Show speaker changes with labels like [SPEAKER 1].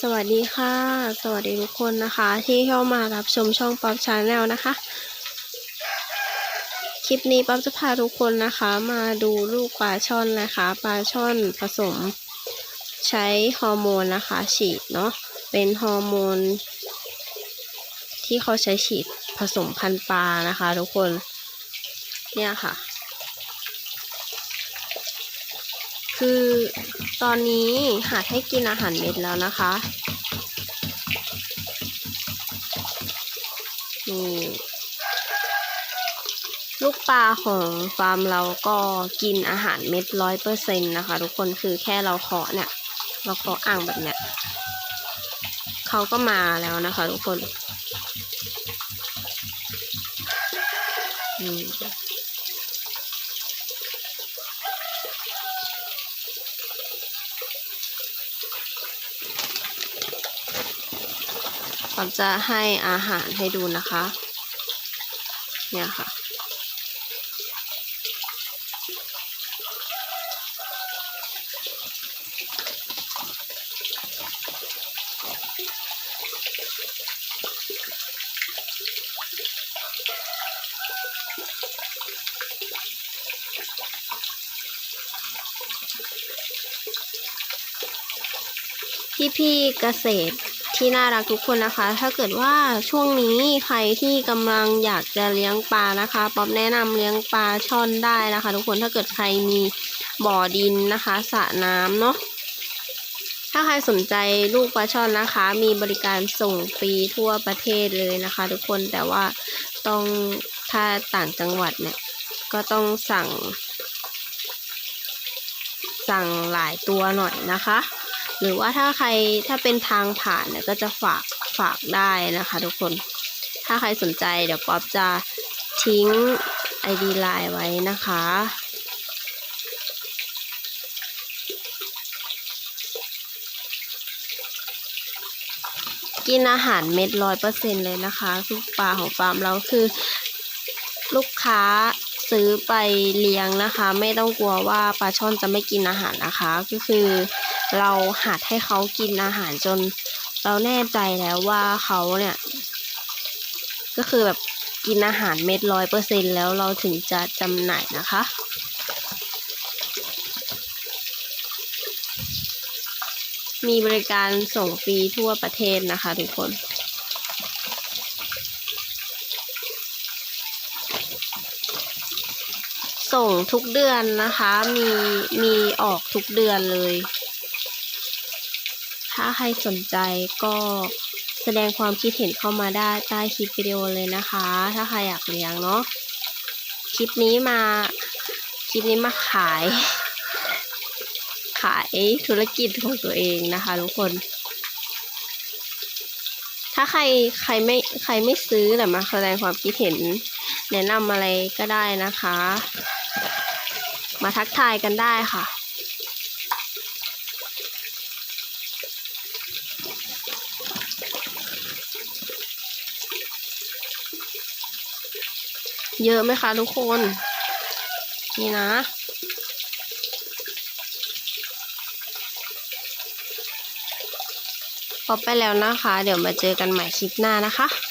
[SPEAKER 1] สวัสดีค่ะ สวัสดีทุกคนนะคะ ที่เข้ามารับชมช่องป๊อปชาแนลนะคะ คลิปนี้ป๊อปจะพาทุกคนนะคะ มาดูลูกปลาช่อนนะคะปลาช่อนผสม ใช้ฮอร์โมนนะคะ ฉีดเนาะเป็นฮอร์โมน ที่เขาใช้ฉีดผสมพันธุ์ปลานะคะ ทุกคนเนี่ยค่ะ คือตอนนี้หัดให้กินอาหารเม็ดแล้วนะคะนี่ลูกปลาของฟาร์มเราก็กินอาหารเม็ดร้อยเปอร์เซ็นต์นะคะ ทุกคนคือแค่เราเคาะเนี่ย เราเคาะอ่างแบบเนี้ยเขาก็มาแล้วนะคะ ทุกคนอื มผมจะให้อาหารให้ดูนะคะ เนี่ยค่ะ พี่ๆเกษตร ที่น่ารักทุกคนนะคะ ถ้าเกิดว่าช่วงนี้ใครที่กำลังอยากจะเลี้ยงปลานะคะป๊อปแนะนำเลี้ยงปลาช่อนได้นะคะ ทุกคนถ้าเกิดใครมีบ่อดินนะคะสระน้ำเนาะถ้าใครสนใจลูกปลาช่อนนะคะ มีบริการส่งฟรีทั่วประเทศเลยนะคะ ทุกคนแต่ว่าต้องถ้าต่างจังหวัดเนี่ยก็ต้องสั่ง สั่งหลายตัวหน่อยนะคะ หรือว่าถ้าใครถ้าเป็นทางผ่านเนี่ยก็จะฝากฝากได้นะคะ ทุกคน ถ้าใครสนใจเดี๋ยวป๊อปจะทิ้ง ID ไลน์ไว้นะคะกินอาหารเม็ดร้อยเปอร์เซ็นเลยนะคะลูกปลาของฟาร์มเราคือ ลูกค้าซื้อไปเลี้ยงนะคะ ไม่ต้องกลัวว่าปลาช่อนจะไม่กินอาหารนะคะ ก็คือ เราหัดให้เขากินอาหารจนเราแน่ใจแล้วว่าเขาเนี่ย ก็คือแบบกินอาหารเม็ดร้อยเปอร์เซ็นแล้วเราถึงจะจำหน่ายนะคะ มีบริการส่งฟรีทั่วประเทศนะคะทุกคนส่งทุกเดือนนะคะ มีมีออกทุกเดือนเลย ถ้าใครสนใจก็แสดงความคิดเห็นเข้ามาได้ใต้คลิปวิดีโอเลยนะคะ ถ้าใครอยากเลี้ยงเนาะคลิปนี้มาคลิปนี้มาขาย ขายธุรกิจของตัวเองนะคะทุกคน ถ้าใครใครไม่ใครไม่ซื้อแต่มาแสดงความคิดเห็น แนะนำอะไรก็ได้นะคะ มาทักทายกันได้ค่ะ เยอะไหมคะทุกคน นี่นะ พอไปแล้วนะคะ เดี๋ยวมาเจอกันใหม่คลิปหน้านะคะ